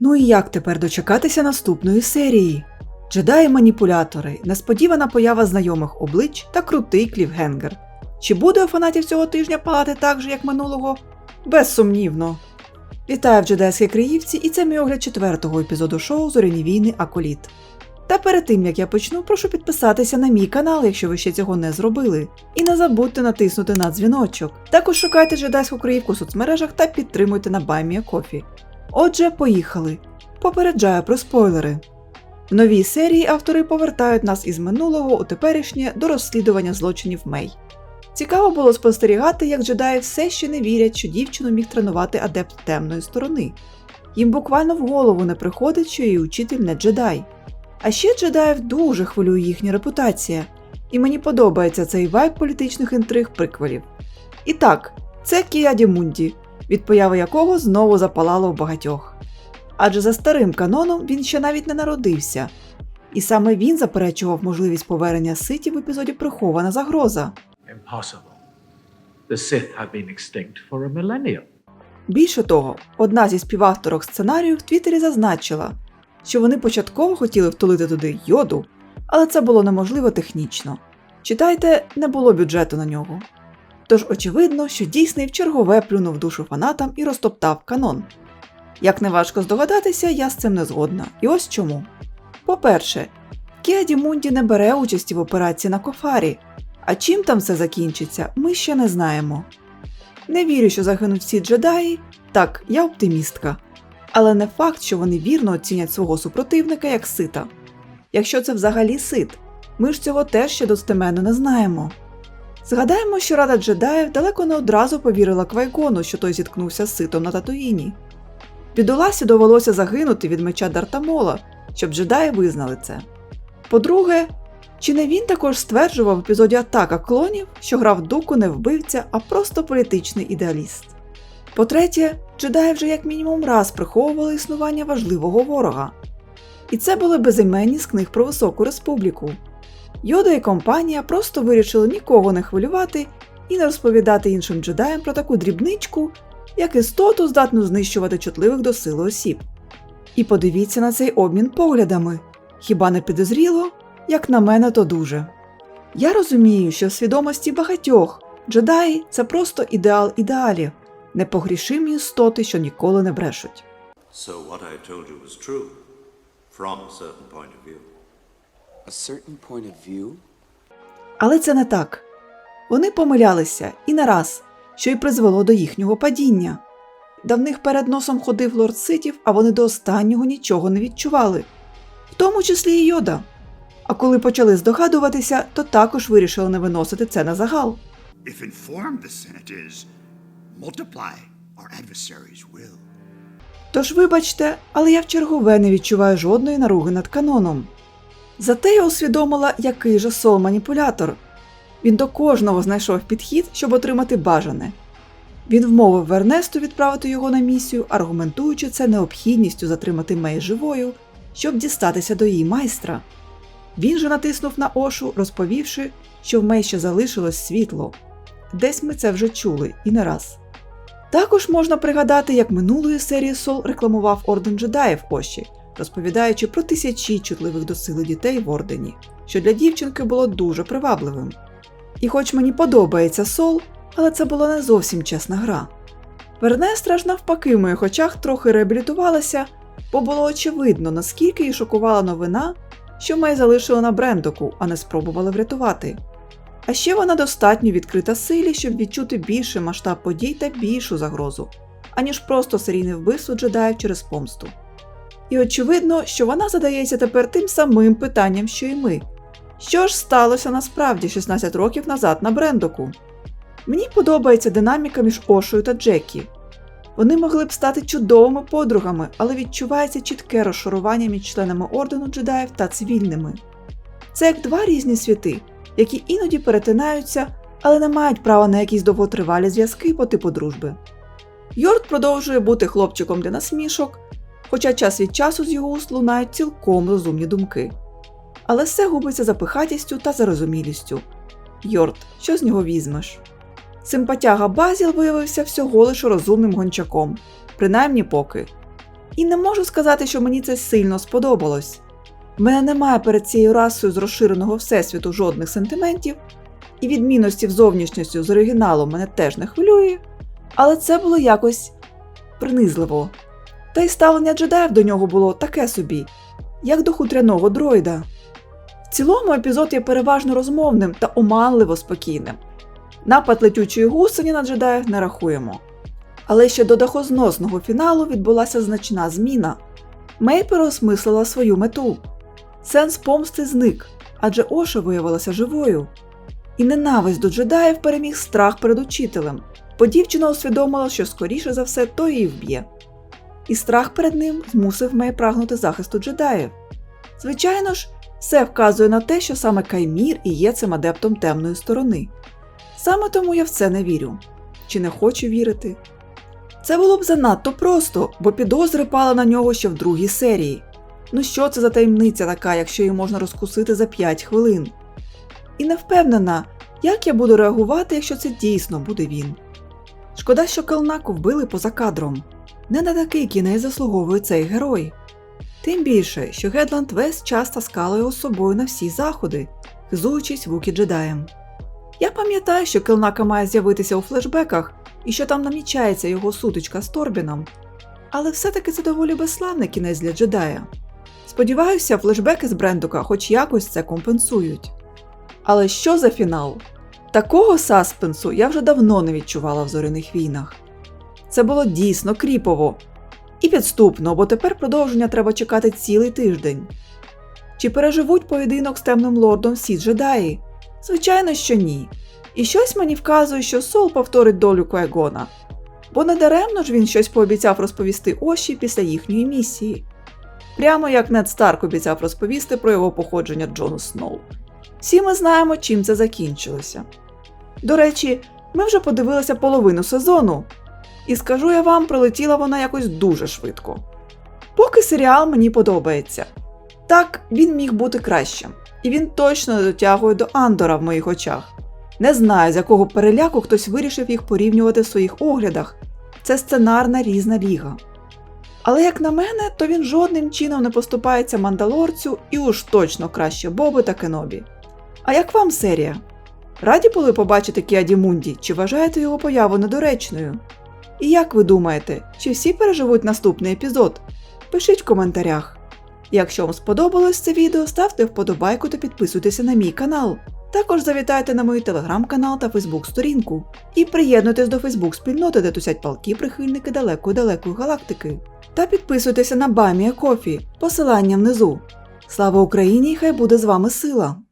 Ну і як тепер дочекатися наступної серії? Джедаї-маніпулятори, несподівана поява знайомих облич та крутий клівгенгер. Чи буде у фанатів цього тижня палати так же, як минулого? Безсумнівно. Вітаю в джедайській Криївці, і це мій огляд четвертого епізоду шоу Зоряні війни Аколіт. Та перед тим як я почну, прошу підписатися на мій канал, якщо ви ще цього не зробили. І не забудьте натиснути на дзвіночок. Також шукайте джедайську Криївку у соцмережах та підтримуйте на BuyMeACoffee. Отже, поїхали. Попереджаю про спойлери. В новій серії автори повертають нас із минулого у теперішнє до розслідування злочинів Мей. Цікаво було спостерігати, як джедаї все ще не вірять, що дівчину міг тренувати адепт темної сторони. Їм буквально в голову не приходить, що її учитель не джедай. А ще джедаїв дуже хвилює їхня репутація, і мені подобається цей вайб політичних інтриг приквелів. І так, це Кіаді Мунді, від появи якого знову запалало в багатьох. Адже за старим каноном він ще навіть не народився, і саме він заперечував можливість повернення ситі в епізоді Прихована загроза. The Sith have been extinct for a millennium. Більше того, одна зі співавторок сценарію в Твіттері зазначила, що вони початково хотіли втулити туди йоду, але це було неможливо технічно. Читайте, не було бюджету на нього. Тож очевидно, що дійсний в чергове плюнув душу фанатам і розтоптав канон. Як неважко здогадатися, я з цим не згодна. І ось чому. По-перше, Кіаді Мунді не бере участі в операції на Кофарі, а чим там все закінчиться, ми ще не знаємо. Не вірю, що загинуть всі джедаї. Так, я оптимістка. Але не факт, що вони вірно оцінять свого супротивника як сита. Якщо це взагалі сит, ми ж цього теж ще достеменно не знаємо. Згадаємо, що Рада джедаїв далеко не одразу повірила Квайгону, що той зіткнувся з ситом на Татуїні. Бідоласі довелося загинути від меча Дартамола, щоб джедаї визнали це. По-друге, чи не він також стверджував в епізоді Атака клонів, що грав дуку не вбивця, а просто політичний ідеаліст? По-третє, джедаї вже як мінімум раз приховували існування важливого ворога. І це були безіменні з книг про високу республіку. Йода і компанія просто вирішили нікого не хвилювати і не розповідати іншим джедаям про таку дрібничку, як істоту здатну знищувати чутливих до сили осіб. І подивіться на цей обмін поглядами. Хіба не підозріло? Як на мене, то дуже. Я розумію, що в свідомості багатьох джедаї це просто ідеал ідеалів, непогрішимі істоти, що ніколи не брешуть. So what I told you was true, from a certain point of view. A certain point of view? Але це не так. Вони помилялися і не раз, що й призвело до їхнього падіння. Давних перед носом ходив лорд Ситів, а вони до останнього нічого не відчували, в тому числі і йода. А коли почали здогадуватися, то також вирішили не виносити це на загал. If informed the Senate is, multiply, our adversaries will. Тож, вибачте, але я в чергове не відчуваю жодної наруги над каноном. Зате я усвідомила, який же сол маніпулятор. Він до кожного знайшов підхід, щоб отримати бажане. Він вмовив Вернесту відправити його на місію, аргументуючи це необхідністю затримати Мей живою, щоб дістатися до її майстра. Він же натиснув на Ошу, розповівши, що в Мей ще залишилось світло. Десь ми це вже чули і не раз. Також можна пригадати, як минулої серії Сол рекламував Орден джедаїв Оші, розповідаючи про тисячі чутливих до сили дітей в Ордені, що для дівчинки було дуже привабливим. І хоч мені подобається Сол, але це була не зовсім чесна гра. Вернестра ж навпаки в моїх очах трохи реабілітувалася, бо було очевидно, наскільки її шокувала новина, що Мей залишила на Брендоку, а не спробували врятувати. А ще вона достатньо відкрита силі, щоб відчути більший масштаб подій та більшу загрозу, аніж просто серійне вбивство джедаїв через помсту. І очевидно, що вона задається тепер тим самим питанням, що й ми. Що ж сталося насправді 16 років назад на Брендоку? Мені подобається динаміка між Ошою та Джекі. Вони могли б стати чудовими подругами, але відчувається чітке розшарування між членами ордену джедаїв та цивільними. Це як два різні світи, які іноді перетинаються, але не мають права на якісь довготривалі зв'язки по типу дружби. Йорд продовжує бути хлопчиком для насмішок, хоча час від часу з його уст лунають цілком розумні думки. Але все губиться за пихатістю та зарозумілістю. Йорд, що з нього візьмеш? Симпатяга Базіл виявився всього лише розумним гончаком, принаймні поки. І не можу сказати, що мені це сильно сподобалось. В мене немає перед цією расою з розширеного всесвіту жодних сентиментів, і відмінності зовнішністю з оригіналу мене теж не хвилює, але це було якось принизливо. Та й ставлення джедаїв до нього було таке собі, як до хутряного дроїда. В цілому епізод є переважно розмовним та оманливо спокійним. Напад летючої гусені на джедаїв не рахуємо. Але ще до дахозносного фіналу відбулася значна зміна. Мей переосмислила свою мету. Сенс помсти зник, адже Оша виявилася живою. І ненависть до джедаїв переміг страх перед учителем, бо дівчина усвідомила, що скоріше за все то її вб'є. І страх перед ним змусив Мей прагнути захисту джедаїв. Звичайно ж, все вказує на те, що саме Каймір і є цим адептом темної сторони. Саме тому я в це не вірю. Чи не хочу вірити? Це було б занадто просто, бо підозри пали на нього ще в другій серії. Ну що це за таємниця така, якщо її можна розкусити за 5 хвилин? І не впевнена, як я буду реагувати, якщо це дійсно буде він. Шкода, що Келнаку вбили поза кадром. Не на такий кінець заслуговує цей герой. Тим більше, що Гедланд весь час таскала його з собою на всі заходи, хизуючись вукі джедаєм. Я пам'ятаю, що Келнака має з'явитися у флешбеках і що там намічається його сутичка з Торбіном. Але все-таки це доволі безславний кінець для джедая. Сподіваюся, флешбеки з Брендука хоч якось це компенсують. Але що за фінал? Такого саспенсу я вже давно не відчувала в зоряних війнах. Це було дійсно кріпово і підступно, бо тепер продовження треба чекати цілий тиждень. Чи переживуть поєдинок з темним лордом всі джедаї? Звичайно, що ні. І щось мені вказує, що Сол повторить долю Куегона. Бо недаремно ж він щось пообіцяв розповісти Оші після їхньої місії. Прямо як Нед Старк обіцяв розповісти про його походження Джону Сноу. Всі ми знаємо, чим це закінчилося. До речі, ми вже подивилися половину сезону, і скажу я вам, пролетіла вона якось дуже швидко. Поки серіал мені подобається. Так, він міг бути кращим, і він точно не дотягує до Андора в моїх очах. Не знаю, з якого переляку хтось вирішив їх порівнювати в своїх оглядах. Це сценарна різна ліга. Але як на мене, то він жодним чином не поступається мандалорцю і уж точно краще Боби та Кенобі. А як вам серія? Раді були побачити Кіаді Мунді, чи вважаєте його появу недоречною? І як ви думаєте, чи всі переживуть наступний епізод? Пишіть в коментарях. Якщо вам сподобалось це відео, ставте вподобайку та підписуйтеся на мій канал. Також завітайте на мій телеграм-канал та фейсбук-сторінку і приєднуйтесь до фейсбук-спільноти, де тусять палки прихильники далекої-далекої галактики. Та підписуйтеся на Бамія Кофі, посилання внизу. Слава Україні! і Хай буде з вами сила!